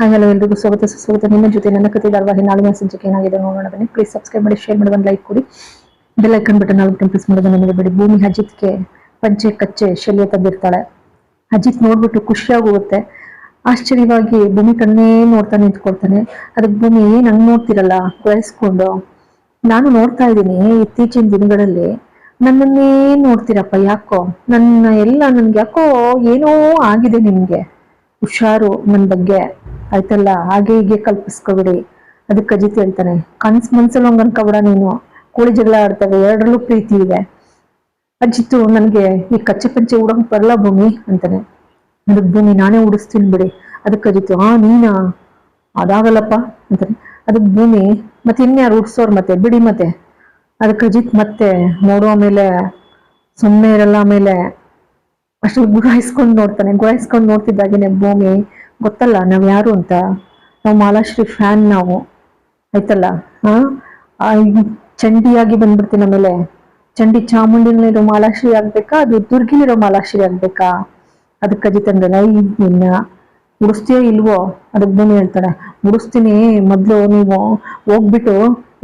Hi hello ಎಲ್ರಿಗೂ ಸ್ವಾಗತ, ಸುಸ್ವಾಗತ. ನಿಮ್ಮ ಜೊತೆ ನನ್ನ ಕತೆ ಧಾರವಾಹಿ ನಾಳಿನ ಸಂಚಿಕೆ ಏನಾಗಿದೆ ನೋಡೋಣ ಬನ್ನಿ. ಪ್ಲೀಸ್ ಸಬ್ಸ್ಕ್ರೈಬ್ ಮಾಡಿ ಶೇರ್ ಮಾಡಿ, ಒಂದು ಲೈಕ್ ಕೊಡಿ. ಬೆಲ್ ಐಕನ್ ಬಟನ್ ನಾಲ್ಕು ಪ್ರೆಸ್ ನನಗೆ ಬಿಡಿ ಭೂಮಿ ಅಜಿತ್ಗೆ ಪಂಚೆ ಕಚ್ಚೆ ಶಲ್ಯ ತಂದಿರ್ತಾಳೆ. ಅಜಿತ್ ನೋಡ್ಬಿಟ್ಟು ಖುಷಿಯಾಗಿ ಹೋಗುತ್ತೆ ಆಶ್ಚರ್ಯವಾಗಿ ಭೂಮಿ ಕಣ್ಣೇ ನೋಡ್ತಾ ನಿಂತ್ಕೊಳ್ತಾನೆ. ಅದಕ್ಕೆ ಭೂಮಿ ಏನ್ ಹಂಗ್ ನೋಡ್ತಿರಲ್ಲ? ವಯಸ್ಕೊಂಡು ನಾನು ನೋಡ್ತಾ ಇದ್ದೀನಿ ಇತ್ತೀಚಿನ ದಿನಗಳಲ್ಲಿ. ನನ್ನನ್ನೇ ನೋಡ್ತೀರಪ್ಪ ಯಾಕೋ? ನನ್ನ ಎಲ್ಲ ನನ್ಗೆ ಯಾಕೋ ಏನೋ ಆಗಿದೆ ನಿಮ್ಗೆ ಹುಷಾರು ನನ್ನ ಬಗ್ಗೆ. ಆಯ್ತಲ್ಲ? ಹಾಗೆ ಹೀಗೆ ಕಲ್ಪಿಸ್ಕೊಬಿಡಿ. ಅದಕ್ಕೆ ಅಜಿತ್ ಹೇಳ್ತಾನೆ, ಕನ್ಸ್ ಮನ್ಸಲ್ಲಿ ಹಂಗ ಅನ್ಕೋಬೇಡ ನೀನು. ಕೋಳಿ ಜಗಳ ಆಡ್ತವೆ, ಎರಡರಲ್ಲೂ ಪ್ರೀತಿ ಇದೆ. ಅಜಿತ್ತು ನನಗೆ, ಈ ಕಚ್ಚೆ ಪಂಚೆ ಉಡಂಗ್ ಬರಲ್ಲ ಭೂಮಿ? ಅಂತಾನೆ. ಅದಕ್ಕೆ ಭೂಮಿ ನಾನೇ ಉಡಿಸ್ತೀನಿ ಬಿಡಿ. ಅದಕ್ಕೆ ಅಜಿತ್ತು, ಆ, ನೀನಾ? ಅದಾಗಲ್ಲಪ್ಪ, ಅಂತಾನೆ. ಅದಕ್ಕೆ ಭೂಮಿ, ಮತ್ತೆ ಇನ್ಯಾರು ಉಡ್ಸೋರ್ ಮತ್ತೆ? ಬಿಡಿ ಮತ್ತೆ. ಅದಕ್ಕೆ ಅಜಿತ್ ಮತ್ತೆ ನೋಡೋ ಮೇಲೆ ಸುಮ್ಮನೆ ಇರಲ್ಲ ಆಮೇಲೆ ಅಷ್ಟು ಗುರಾಯಿಸ್ಕೊಂಡು ನೋಡ್ತಾನೆ, ಗುರಾಯಿಸ್ಕೊಂಡು ನೋಡ್ತಿದ್ದಾಗೇನೆ ಭೂಮಿ ಗೊತ್ತಲ್ಲ ನಾವು ಯಾರು ಅಂತ. ನಾವು ಮಾಲಾಶ್ರೀ ಫ್ಯಾನ್ ನಾವು. ಆಯ್ತಲ್ಲ? ಹಾ? ಚಂಡಿಯಾಗಿ ಬಂದ್ಬಿಡ್ತೀನಿ ಆಮೇಲೆ ಚಂಡಿ ಚಾಮುಂಡಿನಲ್ಲಿರೋ ಮಾಲಾಶ್ರೀ ಆಗ್ಬೇಕಾ? ಅದು ದುರ್ಗಿಲಿರೋ ಮಾಲಾಶ್ರೀ ಆಗ್ಬೇಕಾ? ಅದಕ್ಕೆ ಅಜಿತ್ ಅಂದ್ರೆ ನಿನ್ನ ಉಡಿಸ್ತೀಯೋ ಇಲ್ವೋ? ಅದಕ್ಕೆ ಭೂಮಿ ಹೇಳ್ತಾಳೆ ಉಡಿಸ್ತೀನಿ ಮೊದ್ಲು ನೀವು ಹೋಗ್ಬಿಟ್ಟು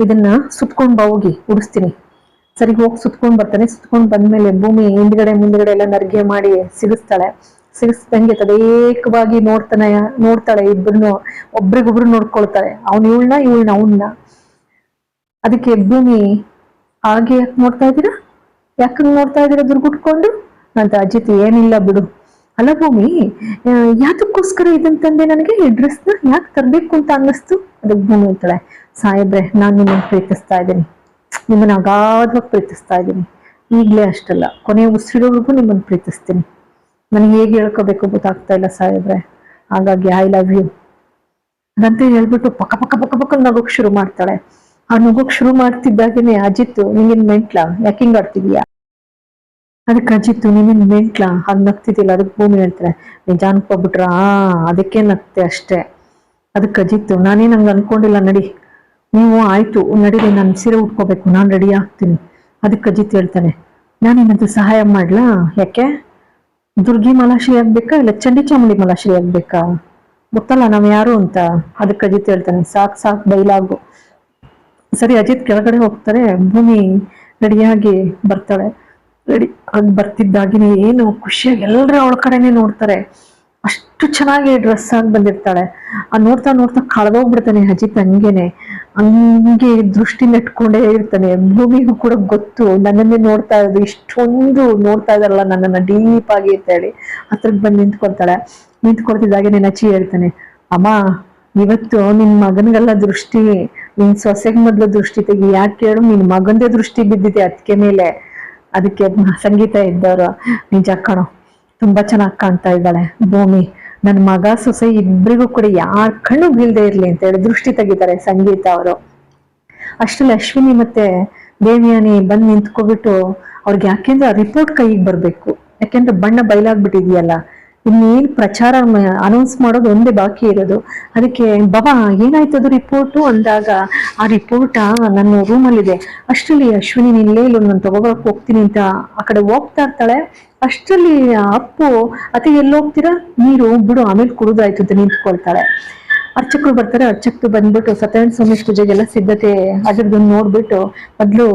ಇದನ್ನ ಸುತ್ಕೊಂಡು ಹೋಗಿ, ಉಡಿಸ್ತೀನಿ. ಸರಿ, ಹೋಗಿ ಸುತ್ಕೊಂಡ್ ಬರ್ತಾನೆ. ಸುತ್ಕೊಂಡ್ ಬಂದ್ಮೇಲೆ ಭೂಮಿ ಹಿಂದ್ಗಡೆ, ಮುಂದ್ಗಡೆ ಎಲ್ಲ ನರ್ಗೆ ಮಾಡಿ ಸಿಗಿಸ್ತಾಳೆ. ಸಿಗಿಸ್ದಂಗೆ ತದೇಕವಾಗಿ ನೋಡ್ತಾನೆ, ನೋಡ್ತಾಳೆ ಇಬ್ಬರನ್ನು ಒಬ್ರಿಗೊಬ್ರು ನೋಡ್ಕೊಳ್ತಾಳೆ ಅವನ್ ಇವಳನ್ನ ಇವಳನ್ನ ಅವನ್ನ. ಅದಕ್ಕೆ ಭೂಮಿ ಹಾಗೆ ಯಾಕೆ ನೋಡ್ತಾ ಇದ್ದೀರಾ? ಯಾಕೆ ನೋಡ್ತಾ ಇದ್ದೀರಾ ದುರ್ಗುಟ್ಕೊಂಡು? ಅಂತ ಅಜಿತ್, ಏನಿಲ್ಲ ಬಿಡು. ಅಲ್ಲ ಭೂಮಿ ಯಾತಕ್ಕೋಸ್ಕರ ಇದಂತಂದೆ ತಂದೆ ನನಗೆ? ಈ ಡ್ರೆಸ್ನ ಯಾಕೆ ತರಬೇಕು ಅಂತ ಅನ್ನಿಸ್ತು? ಅದಕ್ಕೆ ಭೂಮಿ ಹೇಳ್ತಾಳೆ, ಸಾಹೇಬ್ರೆ, ನಾನು ನಿಮ್ಮನ್ನು ಪ್ರೀತಿಸ್ತಾ ಇದ್ದೀನಿ. ನಿಮ್ಮನ್ನ ಅಗಾಧವಾಗಿ ಪ್ರೀತಿಸ್ತಾ ಇದ್ದೀನಿ. ಈಗಲೇ ಅಷ್ಟಲ್ಲ, ಕೊನೆ ಉಸಿರೋವರೆಗೂ ನಿಮ್ಮನ್ನು ಪ್ರೀತಿಸ್ತೀನಿ. ನನಗೆ ಹೇಗೆ ಹೇಳ್ಕೋಬೇಕು ಗೊತ್ತಾಗ್ತಾ ಇಲ್ಲ ಸಾಹೇಬ್ರೆ. ಹಾಗಾಗಿ ಐ ಲವ್ ಯು ಅದಂತ ಹೇಳ್ಬಿಟ್ಟು ಪಕ್ಕ ಪಕ್ಕ ಪಕ್ಕ ಪಕ್ಕ ನಗೋಕ್ ಶುರು ಮಾಡ್ತಾಳೆ. ಆ ನಗೋಕ್ ಶುರು ಮಾಡ್ತಿದ್ದಾಗೇನೆ ಅಜಿತ್ ನಿಂಗೇನ್ ಮೆಂಟ್ಲ? ಯಾಕೆ ಹಿಂಗ್ ಆಡ್ತಿದೀಯಾ? ಅದಕ್ಕೆ ಅಜಿತ್ ನೀನೇನ್ ಮೆಂಟ್ಲ? ಹಾಗೆ ನಗ್ತಿದ್ದಿಲ್ಲ, ಅದಕ್ಕೆ ಭೂಮಿ ಹೇಳ್ತಾರೆ. ನಿಜ ಅನ್ಕೋಬಿಟ್ರ ಅದಕ್ಕೆ ನಗ್ತೆ ಅಷ್ಟೇ. ಅದಕ್ಕೆ ಅಜಿತ್, ನಾನೇನ್ ಹಂಗ ಅನ್ಕೊಂಡಿಲ್ಲ ನಡಿ. ನೀವು ಆಯ್ತು, ನಡೀರಿ, ನಾನು ಸೀರೆ ಉಟ್ಕೋಬೇಕು, ನಾನು ರೆಡಿ ಆಗ್ತೀನಿ. ಅದಕ್ಕೆ ಅಜಿತ್ ಹೇಳ್ತಾನೆ ನಾನೇನಂತೂ ಸಹಾಯ ಮಾಡ್ಲಾ? ಯಾಕೆ? ದುರ್ಗಿ ಮಲಾಶ್ರೀ ಆಗ್ಬೇಕಾ, ಇಲ್ಲ ಚಂಡಿ ಚಾಮುಂಡಿ ಮಲಾಶ್ರೀ ಆಗ್ಬೇಕಾ? ಗೊತ್ತಲ್ಲ, ನಾವು ಯಾರು ಅಂತ. ಅದಕ್ಕೆ ಅಜಿತ್ ಹೇಳ್ತಾನೆ, ಸಾಕ್ ಸಾಕ್, ಬೈಲಾಗು. ಸರಿ, ಅಜಿತ್ ಕೆಳಗಡೆ ಹೋಗ್ತಾರೆ, ಭೂಮಿ ರೆಡಿಯಾಗಿ ಬರ್ತಾಳೆ. ರೆಡಿ ಆಗಿ ಬರ್ತಿದ್ದಾಗಿನೇ ಏನು ಖುಷಿಯಾಗಿ ಎಲ್ಲರೂ ಅವಳ ಕಡೆನೆ ನೋಡ್ತಾರೆ. ಅಷ್ಟು ಚೆನ್ನಾಗಿ ಡ್ರೆಸ್ ಆಗಿ ಬಂದಿರ್ತಾಳೆ. ಆ ನೋಡ್ತಾ ನೋಡ್ತಾ ಕಳೆದೋಗ್ಬಿಡ್ತಾನೆ ಅಜಿತ್ ಹಂಗೇನೆ. ಹಂಗೆ ದೃಷ್ಟಿ ನೆಟ್ಕೊಂಡೇ ಇರ್ತಾನೆ. ಭೂಮಿಗೂ ಕೂಡ ಗೊತ್ತು. ನನ್ನನ್ನೇ ನೋಡ್ತಾ ಇರೋದು ಇಷ್ಟೊಂದು ನೋಡ್ತಾ ಇದಾರಲ್ಲ ನನ್ನನ್ನ ಡೀಪ್ ಆಗಿ ಅಂತ ಹೇಳಿ. ಹತ್ರಕ್ಕೆ ಬಂದು ನಿಂತ್ಕೊಳ್ತಾಳೆ. ನಿಂತ್ಕೊಳ್ತಿದ್ದಾಗೆ ಅಚ್ಚಿ ಹೇಳ್ತಾನೆ, ಅಮ್ಮ, ಇವತ್ತು ನಿನ್ ಮಗನಿಗೆಲ್ಲ ದೃಷ್ಟಿ, ನಿನ್ ಸೊಸೆಗ್ ಮೊದ್ಲು ದೃಷ್ಟಿ ತೆಗಿ. ಯಾಕೆ ಹೇಳು? ನಿನ್ ಮಗಂದೇ ದೃಷ್ಟಿ ಬಿದ್ದಿದೆ ಅದಕ್ಕೆ ಮೇಲೆ. ಅದಕ್ಕೆ ಸಂಗೀತ ಇದ್ದವರು, ನಿಜ ಕಣೋ, ತುಂಬಾ ಚೆನ್ನಾಗಿ ಕಾಣ್ತಾ ಇದ್ದಾಳೆ ಭೂಮಿ. ನನ್ನ ಮಗ ಸೊಸೆ ಇಬ್ರಿಗೂ ಕೂಡ ಯಾರ ಕಣ್ಣು ಬೀಳದೆ ಇರ್ಲಿ ಅಂತ ಹೇಳಿ ದೃಷ್ಟಿ ತೆಗಿತಾರೆ ಸಂಗೀತ ಅವರು. ಅಷ್ಟರಲ್ಲಿ ಅಶ್ವಿನಿ ಮತ್ತೆ ದೇವಿಯಾನಿ ಬಂದು ನಿಂತ್ಕೊಬಿಟ್ಟು ಅವ್ರಿಗೆ ಯಾಕೆಂದ್ರೆ ಆ ರಿಪೋರ್ಟ್ ಕೈಗೆ ಬರ್ಬೇಕು. ಯಾಕೆಂದ್ರೆ ಬಣ್ಣ ಬಯಲಾಗ್ಬಿಟ್ಟಿದೆಯಲ್ಲ ಇನ್ನೇನ್ ಪ್ರಚಾರ ಅನೌನ್ಸ್ ಮಾಡೋದು ಒಂದೇ ಬಾಕಿ ಇರೋದು. ಅದಕ್ಕೆ ಬಾಬಾ ಅದು ರಿಪೋರ್ಟು ಅಂದಾಗ, ಆ ರಿಪೋರ್ಟ ನನ್ನ ರೂಮಲ್ಲಿದೆ ಅಷ್ಟರಲ್ಲಿ ಅಶ್ವಿನಿ ನಿಲ್ಲೇ ಇಲ್ಲ ನಾನು ತಗೋಬರಕ್ಕೆ ಹೋಗ್ತೀನಿ ಅಂತ ಆ ಕಡೆ ಹೋಗ್ತಾ ಇರ್ತಾಳೆ. ಅಷ್ಟರಲ್ಲಿ ಅಪ್ಪು ಅತಿ ಎಲ್ಲಿ ಹೋಗ್ತೀರಾ? ನೀರು, ಬಿಡು, ಆಮೇಲೆ ಕುಡಿದಾಯ್ತು ಅಂತ ನಿಂತ್ಕೊಳ್ತಾಳೆ. ಅರ್ಚಕರು ಬರ್ತಾರೆ. ಅರ್ಚಕರು ಬಂದ್ಬಿಟ್ಟು ಸತ್ಯನಾರಾಯಣ ಸ್ವಾಮಿ ಪೂಜೆಗೆಲ್ಲ ಸಿದ್ಧತೆ ಅದರದ್ದು ನೋಡ್ಬಿಟ್ಟು, ಮೊದಲು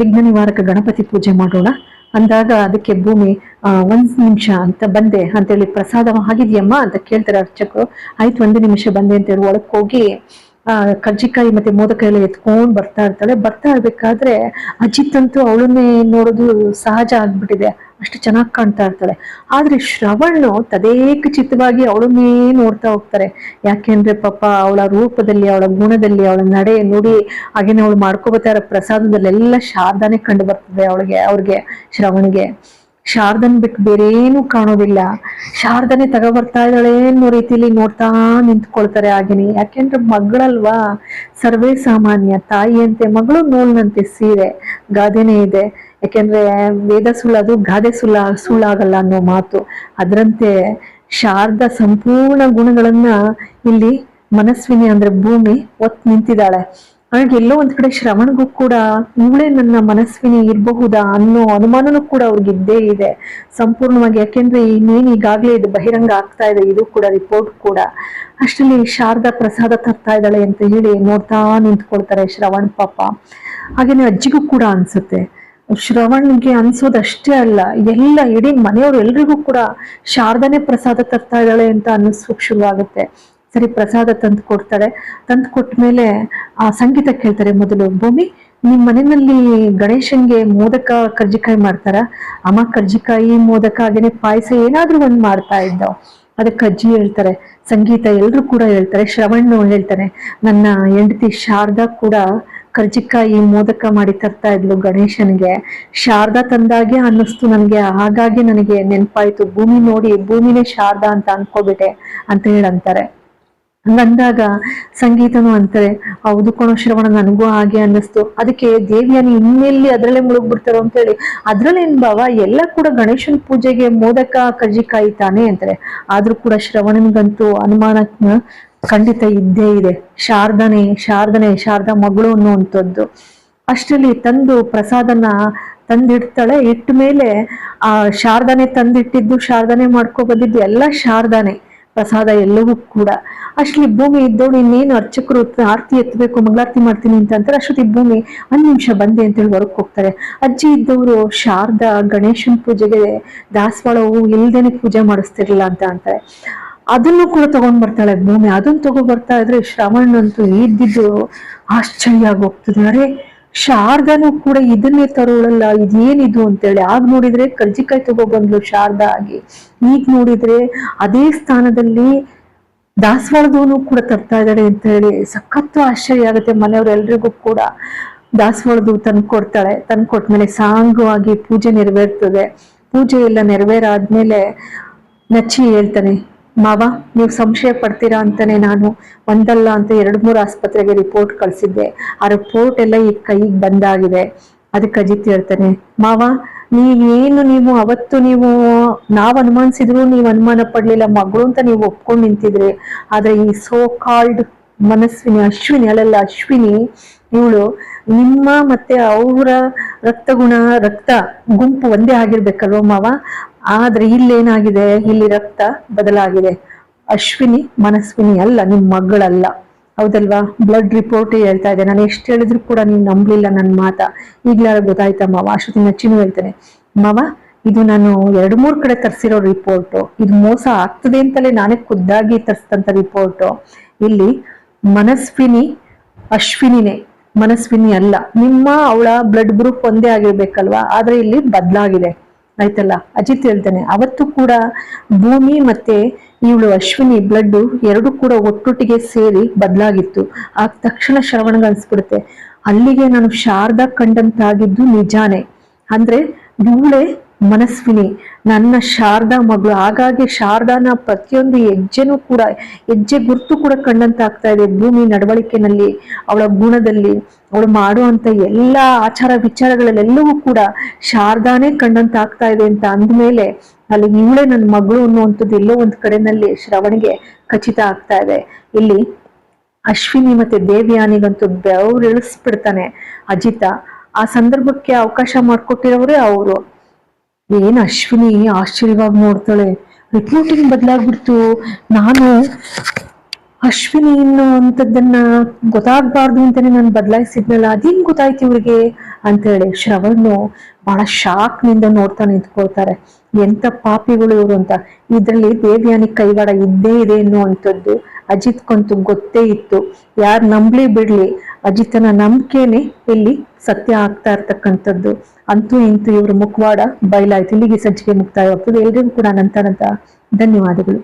ವಿಘ್ನ ನಿವಾರಕ ಗಣಪತಿ ಪೂಜೆ ಮಾಡೋಣ. ಅಂದಾಗ ಅದಕ್ಕೆ ಭೂಮಿ ಒಂದ್ ನಿಮಿಷ ಅಂತ ಬಂದೆ ಅಂತೇಳಿ ಪ್ರಸಾದ ಆಗಿದೆಯಮ್ಮ ಅಂತ ಕೇಳ್ತಾರೆ ಅರ್ಚಕರು. ಆಯ್ತು ಒಂದು ನಿಮಿಷ ಬಂದೆ ಅಂತ ಹೇಳಿ ಒಳಕ್ ಹೋಗಿ, ಆ, ಕರ್ಜಿಕಾಯಿ ಮತ್ತೆ ಮೋದಕ ಎಲ್ಲ ಎತ್ಕೊಂಡ್ ಬರ್ತಾ ಇರ್ತಾಳೆ. ಬರ್ತಾ ಇರ್ಬೇಕಾದ್ರೆ ಅಜಿತ್ ಅಂತೂ ಅವಳನ್ನೇ ನೋಡೋದು ಸಹಜ ಆಗ್ಬಿಟ್ಟಿದೆ. ಅಷ್ಟು ಚೆನ್ನಾಗಿ ಕಾಣ್ತಾ ಇರ್ತಾಳೆ ಆದ್ರೆ ಶ್ರವಣ್ಣು ತದೇಕ ಚಿತ್ತವಾಗಿ ಅವಳನ್ನೇ ನೋಡ್ತಾ ಹೋಗ್ತಾರೆ. ಯಾಕೆಂದ್ರೆ ಪಾಪ ಅವಳ ರೂಪದಲ್ಲಿ, ಅವಳ ಗುಣದಲ್ಲಿ, ಅವಳ ನಡೆ ನುಡಿ ಹಾಗೇನೆ ಅವಳು ಮಾಡ್ಕೋಬತ್ತಾ ಇರೋ ಪ್ರಸಾದದಲ್ಲೆಲ್ಲ ಶಾರದಾನೆ ಕಂಡು ಬರ್ತದೆ ಅವಳಿಗೆ, ಅವ್ರಿಗೆ, ಶ್ರವಣ್ಗೆ. ಶಾರದನ್ ಬಿಟ್ಟು ಬೇರೇನು ಕಾಣೋದಿಲ್ಲ. ಶಾರದನೆ ತಗೊಬರ್ತಾ ಇದ್ದಾಳೆ ಅನ್ನೋ ರೀತಿಲಿ ನೋಡ್ತಾ ನಿಂತ್ಕೊಳ್ತಾರೆ ಹಾಗೇನೆ. ಯಾಕೆಂದ್ರೆ ಮಗಳಲ್ವಾ? ಸರ್ವೇ ಸಾಮಾನ್ಯ ತಾಯಿಯಂತೆ, ಮಗಳು ನೋಲ್ನಂತೆ ಸೀರೆ, ಗಾದೆನೇ ಇದೆ. ಯಾಕೆಂದ್ರೆ ವೇದ ಸುಳ್ಳದು ಗಾದೆ ಸುಳ್ಳ, ಸುಳ್ಳಾಗಲ್ಲ ಅನ್ನೋ ಮಾತು. ಅದರಂತೆ ಶಾರದ ಸಂಪೂರ್ಣ ಗುಣಗಳನ್ನ ಇಲ್ಲಿ ಮನಸ್ವಿನಿ ಅಂದ್ರೆ ಭೂಮಿ ಒತ್ ನಿಂತಿದ್ದಾಳೆ. ಹಾಗೆ ಎಲ್ಲೋ ಒಂದ್ ಕಡೆ ಶ್ರವಣಗೂ ಕೂಡ ಇವಳೇ ನನ್ನ ಮನಸ್ವಿನಿ ಇರಬಹುದಾ ಅನ್ನೋ ಅನುಮಾನನೂ ಕೂಡ ಅವ್ರಿಗಿದ್ದೇ ಇದೆ. ಸಂಪೂರ್ಣವಾಗಿ ಯಾಕೆಂದ್ರೆ ಇನ್ನೇನು ಈಗಾಗ್ಲೇ ಇದು ಬಹಿರಂಗ ಆಗ್ತಾ ಇದೆ, ಇದು ಕೂಡ ರಿಪೋರ್ಟ್ ಕೂಡ. ಅಷ್ಟರಲ್ಲಿ ಶಾರದಾ ಪ್ರಸಾದ ತರ್ತಾ ಇದ್ದಾಳೆ ಅಂತ ಹೇಳಿ ನೋಡ್ತಾ ನಿಂತ್ಕೊಳ್ತಾರೆ ಶ್ರವಣ್ ಪಾಪ. ಹಾಗೇನೆ ಅಜ್ಜಿಗೂ ಕೂಡ ಅನ್ಸುತ್ತೆ. ಶ್ರವಣ್ಗೆ ಅನ್ಸೋದಷ್ಟೇ ಅಲ್ಲ, ಎಲ್ಲ ಇಡೀ ಮನೆಯವ್ರು ಎಲ್ರಿಗೂ ಕೂಡ ಶಾರದಾನೇ ಪ್ರಸಾದ ತರ್ತಾ ಇದ್ದಾಳೆ ಅಂತ ಅನ್ನಿಸೋಕ್ ಶುರುವಾಗುತ್ತೆ. ಸರಿ, ಪ್ರಸಾದ ತಂದು ಕೊಡ್ತಾಳೆ ತಂದು ಕೊಟ್ಟ ಮೇಲೆ ಆ ಸಂಗೀತ ಕೇಳ್ತಾರೆ ಮೊದಲು, ಭೂಮಿ, ನಿಮ್ ಮನೆಯಲ್ಲಿ ಗಣೇಶನ್ಗೆ ಮೋದಕ ಕರ್ಜಿಕಾಯಿ ಮಾಡ್ತಾರ? ಅಮ್ಮ, ಕರ್ಜಿಕಾಯಿ, ಮೋದಕ ಹಾಗೇನೆ ಪಾಯಸ ಏನಾದ್ರೂ ಒಂದ್ ಮಾಡ್ತಾ ಇದ್ದಾವ್ ಅದಕ್ಕೆ ಅಜ್ಜಿ ಹೇಳ್ತಾರೆ, ಸಂಗೀತ ಎಲ್ಲರೂ ಕೂಡ ಹೇಳ್ತಾರೆ ಶ್ರವಣ್ ಹೇಳ್ತಾರೆ ನನ್ನ ಹೆಂಡತಿ ಶಾರದಾ ಕೂಡ ಕರ್ಜಿಕಾಯಿ ಮೋದಕ ಮಾಡಿ ತರ್ತಾ ಇದ್ಲು ಗಣೇಶನ್ಗೆ. ಶಾರದಾ ತಂದಾಗೆ ಅನ್ನಿಸ್ತು ನನಗೆ. ಹಾಗಾಗಿ ನನಗೆ ನೆನಪಾಯ್ತು. ಭೂಮಿ ನೋಡಿ ಭೂಮಿನೇ ಶಾರದಾ ಅಂತ ಅನ್ಕೋಬಿಟ್ಟೆ ಅಂತ ಹೇಳಂತಾರೆ. ಹಂಗಂದಾಗ ಸಂಗೀತನು ಅಂತಾರೆ, ಹೌದು ಕಣೋ ಶ್ರವಣ, ನನಗೂ ಹಾಗೆ ಅನ್ನಿಸ್ತು. ಅದಕ್ಕೆ ದೇವಿಯನ್ನು ಇನ್ನೆಲ್ಲಿ ಅದರಲ್ಲೇ ಮುಳುಗ್ಬಿಡ್ತಾರೋ ಅಂತೇಳಿ ಅದ್ರಲ್ಲೇನ್ ಭಾವ? ಎಲ್ಲ ಕೂಡ ಗಣೇಶನ ಪೂಜೆಗೆ ಮೋದಕ, ಕರ್ಜಿಕಾಯಿ ತಾನೇ ಅಂತಾರೆ. ಆದ್ರೂ ಕೂಡ ಶ್ರವಣನಿಗಂತೂ ಅನುಮಾನ ಖಂಡಿತ ಇದ್ದೇ ಇದೆ. ಶಾರ್ದನೆ, ಶಾರದನೆ, ಶಾರದಾ ಮಗಳು ಅನ್ನುವಂಥದ್ದು. ಅಷ್ಟರಲ್ಲಿ ತಂದು ಪ್ರಸಾದನ ತಂದಿಡ್ತಾಳೆ. ಇಟ್ಟ ಮೇಲೆ, ಆ, ಶಾರದಾನೆ ತಂದಿಟ್ಟಿದ್ದು, ಶಾರದಾನೆ ಮಾಡ್ಕೊ ಬಂದಿದ್ದು ಎಲ್ಲ ಶಾರದಾನೆ. ಪ್ರಸಾದ ಎಲ್ಲವೂ ಕೂಡ. ಅಷ್ಟಲಿ ಭೂಮಿ ಇದ್ದವಳು ಇನ್ನೇನು ಅರ್ಚಕರು ಆರತಿ ಎತ್ತಬೇಕು, ಮಂಗಳಾರತಿ ಮಾಡ್ತೀನಿ ಅಂತ ಅಂತಾರೆ. ಅಷ್ಟೊತ್ತಿ ಭೂಮಿ, ಒಂದು ನಿಮಿಷ ಬಂದೆ ಅಂತ ಹೇಳಿ ಹೊರಗೆ ಹೋಗ್ತಾರೆ. ಅಜ್ಜಿ ಇದ್ದವರು ಶಾರದಾ ಗಣೇಶನ್ ಪೂಜೆಗೆ ದಾಸವಾಳ ಹೂವು ಇಲ್ದೇನೆ ಪೂಜೆ ಮಾಡಿಸ್ತಿರ್ಲಿಲ್ಲ ಅಂತ ಅಂತಾರೆ. ಅದನ್ನು ಕೂಡ ತಗೊಂಡ್ ಬರ್ತಾಳೆ ಭೂಮಿ. ಅದನ್ನ ತಗೊಂಡ್ ಬರ್ತಾ ಇದ್ರೆ ಶ್ರವಣ್ ಅಂತೂ ಇದ್ದಿದ್ದು ಆಶ್ಚರ್ಯ ಆಗೋಗ್ತದೆ. ಅರೆ, ಶಾರದಾನು ಕೂಡ ಇದನ್ನೇ ತರೋಳಲ್ಲ, ಇದೇನಿದು ಅಂತೇಳಿ. ಆಗ ನೋಡಿದ್ರೆ ಕರ್ಜಿಕಾಯಿ ತಗೋ ಬಂದ್ಲು ಶಾರದಾ ಆಗಿ. ಈಗ ನೋಡಿದ್ರೆ ಅದೇ ಸ್ಥಾನದಲ್ಲಿ ದಾಸವಾಳದವನು ಕೂಡ ತರ್ತಾ ಇದ್ದಾಳೆ ಅಂತ ಹೇಳಿ ಸಖತ್ತು ಆಶ್ಚರ್ಯ ಆಗುತ್ತೆ ಮನೆಯವರೆಲ್ರಿಗೂ ಕೂಡ. ದಾಸವಾಳದು ತಂದು ಕೊಡ್ತಾಳೆ. ತಂದು ಕೊಟ್ಮೇಲೆ ಸಾಂಗವಾಗಿ ಪೂಜೆ ನೆರವೇರ್ತದೆ. ಪೂಜೆ ಎಲ್ಲ ನೆರವೇರಾದ್ಮೇಲೆ ನಚ್ಚಿ ಹೇಳ್ತಾನೆ ಮಾವ, ನೀವು ಸಂಶಯ ಪಡ್ತೀರಾ ಅಂತಾನೆ ನಾನು ಒಂದಲ್ಲ ಅಂತ ಎರಡು ಮೂರು ಆಸ್ಪತ್ರೆಗೆ ರಿಪೋರ್ಟ್ ಕಳಿಸಿದ್ದೆ. ಆ ರಿಪೋರ್ಟ್ ಎಲ್ಲ ಈ ಕೈಗೆ ಬಂದಾಗಿದೆ. ಅದಕ್ಕೆ ಅಜಿತ್ ಹೇಳ್ತಾನೆ, ಮಾವ, ನೀವೇನು ನೀವು ಅವತ್ತು ನೀವು, ನಾವು ಅನುಮಾನಿಸಿದ್ರು ನೀವು ಅನುಮಾನ ಪಡಲಿಲ್ಲ, ಮಗಳು ಅಂತ ನೀವು ಒಪ್ಕೊಂಡು ನಿಂತಿದ್ರಿ. ಆದ್ರೆ ಈ ಸೋ ಕಾಲ್ಡ್ ಮನಸ್ವಿನಿ, ಅಶ್ವಿನಿ, ಅಲ್ಲಲ್ಲ ಅಶ್ವಿನಿ, ಇವಳು ನಿಮ್ಮ ಮತ್ತೆ ಅವರ ರಕ್ತಗುಣ, ರಕ್ತ ಗುಂಪು ಒಂದೇ ಆಗಿರ್ಬೇಕಲ್ವ ಮಾವ? ಆದ್ರೆ ಇಲ್ಲೇನಾಗಿದೆ? ಇಲ್ಲಿ ರಕ್ತ ಬದಲಾಗಿದೆ. ಅಶ್ವಿನಿ, ಮನಸ್ವಿನಿ ಅಲ್ಲ, ನಿಮ್ ಮಗಳಲ್ಲ. ಹೌದಲ್ವಾ? ಬ್ಲಡ್ ರಿಪೋರ್ಟ್ ಹೇಳ್ತಾ ಇದೆ. ನಾನು ಎಷ್ಟು ಹೇಳಿದ್ರು ಕೂಡ ನೀನ್ ನಂಬಲಿಲ್ಲ ನನ್ನ ಮಾತ. ಈಗ್ಲಾರ ಗೊತ್ತಾಯ್ತಾ ಮಾವ? ಅಷ್ಟೊತ್ತಿನ ನಚ್ಚಿನೂ ಹೇಳ್ತಾನೆ. ಮಾವ, ಇದು ನಾನು ಎರಡು ಮೂರ್ ಕಡೆ ತರಿಸಿರೋ ರಿಪೋರ್ಟ್ ಇದು ಮೋಸ ಆಗ್ತದೆ ಅಂತಲೇ ನಾನೇ ಖುದ್ದಾಗಿ ತರಿಸಿದಂತ ರಿಪೋರ್ಟ್ ಇಲ್ಲಿ ಮನಸ್ವಿನಿ, ಅಶ್ವಿನಿನೇ. ಮನಸ್ವಿನಿ ಅಲ್ಲ. ನಿಮ್ಮ ಅವಳ ಬ್ಲಡ್ ಗ್ರೂಪ್ ಒಂದೇ ಆಗಿರ್ಬೇಕಲ್ವಾ? ಆದ್ರೆ ಇಲ್ಲಿ ಬದಲಾಗಿದೆ. ಆಯ್ತಲ್ಲ? ಅಜಿತ್ ಹೇಳ್ತಾನೆ, ಅವತ್ತು ಕೂಡ ಭೂಮಿ ಮತ್ತೆ ಇವಳು ಅಶ್ವಿನಿ ಬ್ಲಡ್ ಎರಡು ಕೂಡ ಒಟ್ಟೊಟ್ಟಿಗೆ ಸೇರಿ ಬದಲಾಗಿತ್ತು. ಆ ತಕ್ಷಣ ಶ್ರವಣಗ ಅನ್ಸ್ಬಿಡುತ್ತೆ, ಅಲ್ಲಿಗೆ ನಾನು ಶಾರದಾ ಕಂಡಂತಾಗಿದ್ದು ನಿಜಾನೇ. ಅಂದ್ರೆ ಇವಳೇ ಮನಸ್ವಿನಿ, ನನ್ನ ಶಾರದಾ ಮಗಳು. ಹಾಗಾಗಿ ಶಾರದಾನ ಪ್ರತಿಯೊಂದು ಹೆಜ್ಜೆನೂ ಕೂಡ, ಹೆಜ್ಜೆ ಗುರುತು ಕೂಡ ಕಂಡಂತ ಆಗ್ತಾ ಇದೆ ಭೂಮಿ ನಡವಳಿಕೆನಲ್ಲಿ, ಅವಳ ಗುಣದಲ್ಲಿ, ಅವಳು ಮಾಡುವಂತ ಎಲ್ಲಾ ಆಚಾರ ವಿಚಾರಗಳಲ್ಲೆಲ್ಲವೂ ಕೂಡ ಶಾರದಾನೇ ಆಗ್ತಾ ಇದೆ ಅಂತ ಅಂದ್ಮೇಲೆ, ಅಲ್ಲಿ ಇವಳೇ ನನ್ನ ಮಗಳು ಅನ್ನುವಂಥದ್ದು ಎಲ್ಲೋ ಒಂದು ಕಡೆನಲ್ಲಿ ಶ್ರವಣಿಗೆ ಖಚಿತ ಆಗ್ತಾ ಇದೆ. ಇಲ್ಲಿ ಅಶ್ವಿನಿ ಮತ್ತೆ ದೇವಿಯಾನಿಗಂತೂ ಬೆವ್ರು ಇಳಿಸ್ಬಿಡ್ತಾನೆ ಅಜಿತ. ಆ ಸಂದರ್ಭಕ್ಕೆ ಅವಕಾಶ ಮಾಡ್ಕೊಟ್ಟಿರೋರೇ ಅವರು. ಏನ್ ಅಶ್ವಿನಿ ಆಶ್ಚರ್ಯವಾಗಿ ನೋಡ್ತಾಳೆ? ರಿಪೋರ್ಟಿಂಗ್ ಬದಲಾಗ್ಬಿಡ್ತು. ನಾನು ಅಶ್ವಿನಿ ಅನ್ನೋವಂಥದ್ದನ್ನ ಗೊತ್ತಾಗ್ಬಾರ್ದು ಅಂತಾನೆ ನಾನು ಬದಲಾಯಿಸಿದ್ನಲ್ಲ, ಅದೇನ್ ಗೊತ್ತಾಯ್ತು ಇವ್ರಿಗೆ? ಅಂತ ಹೇಳಿ ಶ್ರವಣ್ಣು ಬಹಳ ಶಾಕ್ನಿಂದ ನೋಡ್ತಾ ನಿಂತ್ಕೊಳ್ತಾರೆ. ಎಂತ ಪಾಪಿಗಳು ಇವರು ಅಂತ. ಇದ್ರಲ್ಲಿ ದೇವ್ಯಾನಿ ಕೈವಾಡ ಇದ್ದೇ ಇದೆ ಅನ್ನುವಂಥದ್ದು ಅಜಿತ್ಕಂತೂ ಗೊತ್ತೇ ಇತ್ತು. ಯಾರು ನಂಬ್ಲಿ ಬಿಡ್ಲಿ. ಅಜಿತನ ನಂಬಿಕೆನೆ ಇಲ್ಲಿ ಸತ್ಯ ಆಗ್ತಾ ಇರ್ತಕ್ಕಂಥದ್ದು. ಅಂತೂ ಇಂತೂ ಇವ್ರ ಮುಖವಾಡ ಬಯಲಾಯ್ತು ಇಲ್ಲಿಗೆ ಸಂಚಿಕೆ ಮುಕ್ತಾಯವಾಗ್ತದೆ. ಎಲ್ರಿಗೂ ಕೂಡ ನಂತರ ಧನ್ಯವಾದಗಳು.